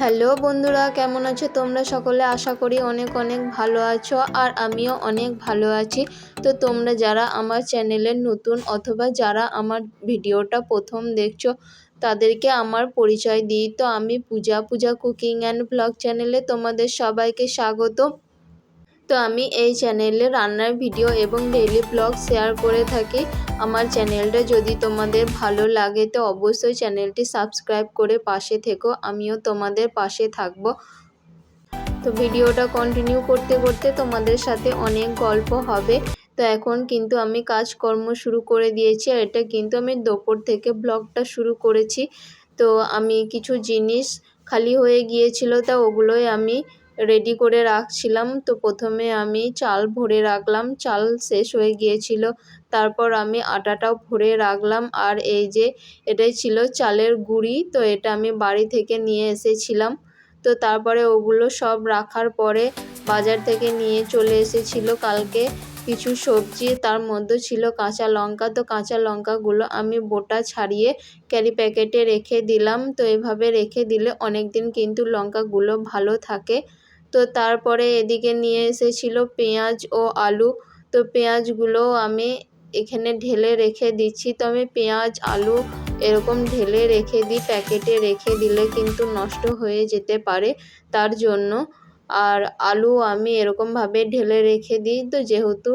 Hello বন্ধুরা, কেমন আছো? তোমরা সকলে আশা করি অনেক অনেক ভালো আছো আর আমিও অনেক ভালো আছি। তো তোমরা যারা আমার চ্যানেলের নতুন অথবা যারা আমার ভিডিওটা প্রথম দেখছ, তাদেরকে আমার পরিচয় দিই। তো আমি Puja Puja cooking and vlog চ্যানেলে তোমাদের সবাইকে স্বাগত তো আমি এই চ্যানেলে রান্নার ভিডিও এবং ডেইলি ব্লগ শেয়ার করে থাকি। আমার চ্যানেলটা যদি তোমাদের ভালো লাগে, তো অবশ্যই চ্যানেলটি সাবস্ক্রাইব করে পাশে থেকো। আমিও তোমাদের পাশে থাকব। তো ভিডিওটা কন্টিনিউ করতে করতে তোমাদের সাথে অনেক গল্প হবে। তো এখন কিন্তু আমি কাজকর্ম শুরু করে দিয়েছি, আর এটা কিন্তু আমি দুপুর থেকে ব্লগটা শুরু করেছি। তো আমি কিছু জিনিস খালি হয়ে গিয়েছিল, তা ওগুলোই আমি রেডি করে রাখছিলাম। তো প্রথমে আমি চাল ভরে রাখলাম। চাল শেষ হয়ে গিয়েছিল। তারপর আমি আটাটাও ভরে রাখলাম। আর এই যে এটাই ছিল চালের গুঁড়ি, তো এটা আমি বাড়ি থেকে নিয়ে এসেছিলাম। তো তারপরে ওগুলো সব রাখার পরে বাজার থেকে নিয়ে চলে এসেছিল কালকে কিছু সবজি। তার মধ্যে ছিল কাঁচা লঙ্কা। তো কাঁচা লঙ্কাগুলো আমি বোটা ছাড়িয়ে ক্যারি প্যাকেটে রেখে দিলাম। তো এভাবে রেখে দিলে অনেক দিন কিন্তু লঙ্কাগুলো ভালো থাকে। তো তারপরে এদিকে নিয়ে এসেছিল পেঁয়াজ ও আলু। তো পেঁয়াজগুলো আমি এখানে ঢেলে রেখে দিচ্ছি। তো আমি পেঁয়াজ, আলু এরকম ঢেলে রেখে দিই, প্যাকেটে রেখে দিলে কিন্তু নষ্ট হয়ে যেতে পারে তার জন্য। আর আলু আমি এরকমভাবে ঢেলে রেখে দিই। তো যেহেতু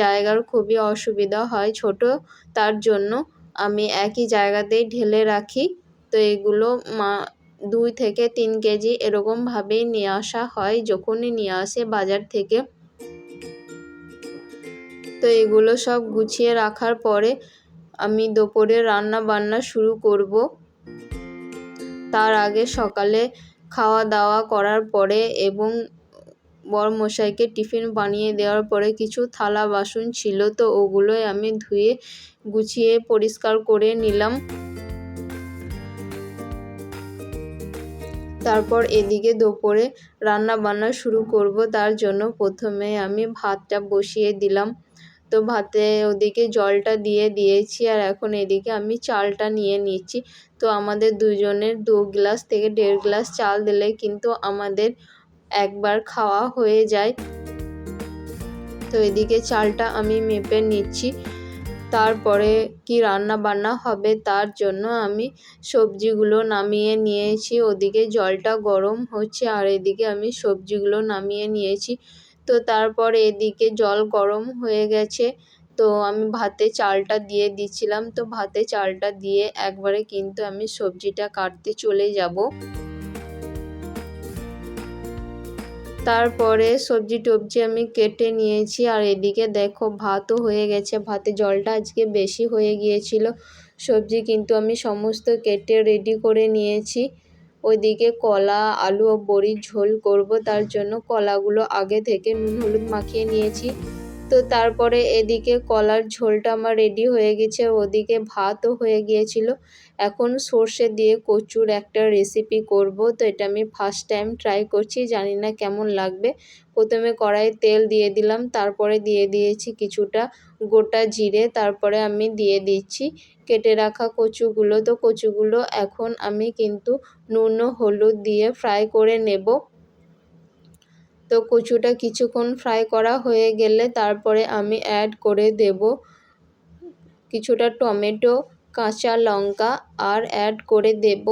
জায়গার খুবই অসুবিধা হয় ছোট, তার জন্য আমি একই জায়গাতেই ঢেলে রাখি। তো এগুলো মা দুই থেকে তিন কেজি এরকমভাবেই নিয়ে আসা হয় যখনই নিয়ে আসে বাজার থেকে। তো এগুলো সব গুছিয়ে রাখার পরে আমি দুপুরে রান্না বান্না শুরু করব। তার আগে সকালে খাওয়া দাওয়া করার পরে এবং বর মশাইকে টিফিন বানিয়ে দেওয়ার পরে কিছু থালা বাসন ছিল তো ওগুলোই আমি ধুয়ে, গুছিয়ে, পরিষ্কার করে নিলাম। তারপর এদিকে দুপুরে রান্না বান্না শুরু করব। তার জন্য প্রথমে আমি ভাতটা বসিয়ে দিলাম। তো ভাতে ওদিকে জলটা দিয়ে দিয়েছি আর এখন এদিকে আমি চালটা নিয়ে নিচ্ছি। তো আমাদের দুজনের দু গ্লাস থেকে দেড় গ্লাস চাল দিলে কিন্তু আমাদের একবার খাওয়া হয়ে যায়। তো এদিকে চালটা আমি মেপে নিচ্ছি। তারপরে কি রান্না বান্না হবে তার জন্য আমি সবজিগুলো নামিয়ে নিয়েছি। ওদিকে জলটা গরম হচ্ছে আর এদিকে আমি সবজিগুলো নামিয়ে নিয়েছি। তো তারপর এদিকে জল গরম হয়ে গেছে। তো আমি ভাতে চালটা দিয়ে দিচ্ছিলাম। তো ভাতে চালটা দিয়ে একবারে কিন্তু আমি সবজিটা কাটতে চলে যাব। তারপরে সবজি টবজি আমি কেটে নিয়েছি। আর এদিকে দেখো ভাতও হয়ে গেছে। ভাতে জলটা আজকে বেশি হয়ে গিয়েছিল। সবজি কিন্তু আমি সমস্ত কেটে রেডি করে নিয়েছি। ওইদিকে কলা, আলু ও বড়ির ঝোল করব। তার জন্য কলাগুলো আগে থেকে নুন, হলুদ মাখিয়ে নিয়েছি। তো তারপরে এদিকে কলার ঝোলটা আমার রেডি হয়ে গেছে, ওদিকে ভাতও হয়ে গিয়েছিল। এখন সর্ষে দিয়ে কচুর একটা রেসিপি করব, তো এটা আমি ফার্স্ট টাইম ট্রাই করছি, জানি না কেমন লাগবে। প্রথমে কড়াইয়ে তেল দিয়ে দিলাম, তারপরে দিয়ে দিয়েছি কিছুটা গোটা জিরে, তারপরে আমি দিয়ে দিচ্ছি কেটে রাখা কচুগুলো। তো কচুগুলো এখন আমি কিন্তু নুন হলুদ দিয়ে ফ্রাই করে নেব। তো কচুটা কিছুক্ষণ ফ্রাই করা হয়ে গেলে তারপরে আমি অ্যাড করে দেব কিছুটা টমেটো, কাঁচা লঙ্কা আর অ্যাড করে দেব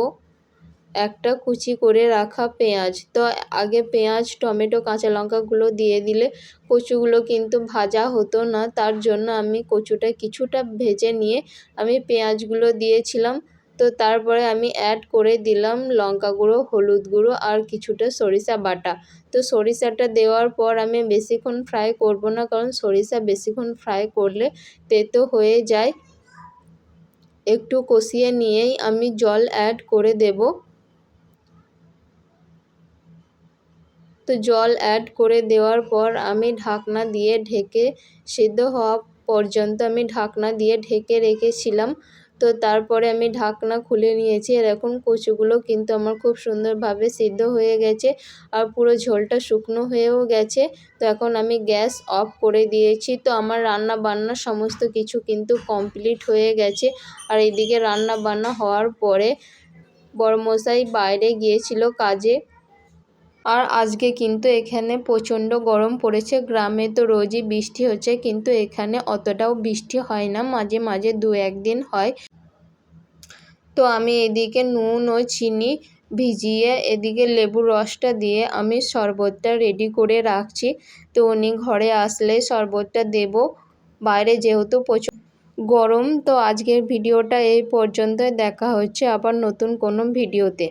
একটা কুচি করে রাখা পেঁয়াজ। তো আগে পেঁয়াজ, টমেটো, কাঁচা লঙ্কাগুলো দিয়ে দিলে কচুগুলো কিন্তু ভাজা হতো না, তার জন্য আমি কচুটা কিছুটা ভেজে নিয়ে আমি পেঁয়াজগুলো দিয়েছিলাম। তো তারপরে আমি অ্যাড করে দিলাম লঙ্কা গুঁড়ো, হলুদ গুঁড়ো আর কিছুটা সরিষা বাটা। তো সরিষাটা দেওয়ার পর আমি বেশিক্ষণ ফ্রাই করব না, কারণ সরিষা বেশিক্ষণ ফ্রাই করলে তেতো হয়ে যায়। একটু কষিয়ে নিয়েই আমি জল অ্যাড করে দেব। তো জল অ্যাড করে দেওয়ার পর আমি ঢাকনা দিয়ে ঢেকে, সিদ্ধ হওয়া পর্যন্ত আমি ঢাকনা দিয়ে ঢেকে রেখেছিলাম। তো তারপরে আমি ঢাকনা খুলে নিয়েছি। আর এখন কচুগুলো কিন্তু আমার খুব সুন্দরভাবে সিদ্ধ হয়ে গেছে আর পুরো ঝোলটা শুকনো হয়েও গেছে। তো এখন আমি গ্যাস অফ করে দিয়েছি। তো আমার রান্না বান্না সমস্ত কিছু কিন্তু কমপ্লিট হয়ে গেছে। আর এদিকে রান্না বান্না হওয়ার পরে বড়মশাই বাইরে গিয়েছিল কাজে। আর আজকে কিন্তু এখানে প্রচণ্ড গরম পড়েছে। গ্রামে তো রোজই বৃষ্টি হচ্ছে, কিন্তু এখানে অতটাও বৃষ্টি হয় না, মাঝে মাঝে দু একদিন হয়। তো আমি এদিকে নুন ও চিনি ভিজিয়ে এদিকে লেবুর রসটা দিয়ে আমি শরবতটা রেডি করে রাখছি। তো উনি ঘরে আসলে শরবতটা দেব। বাইরে যেহেতু প্রচুর গরম, তো আজকের ভিডিওটা এই পর্যন্তই। দেখা হচ্ছে আবার নতুন কোনো ভিডিওতে।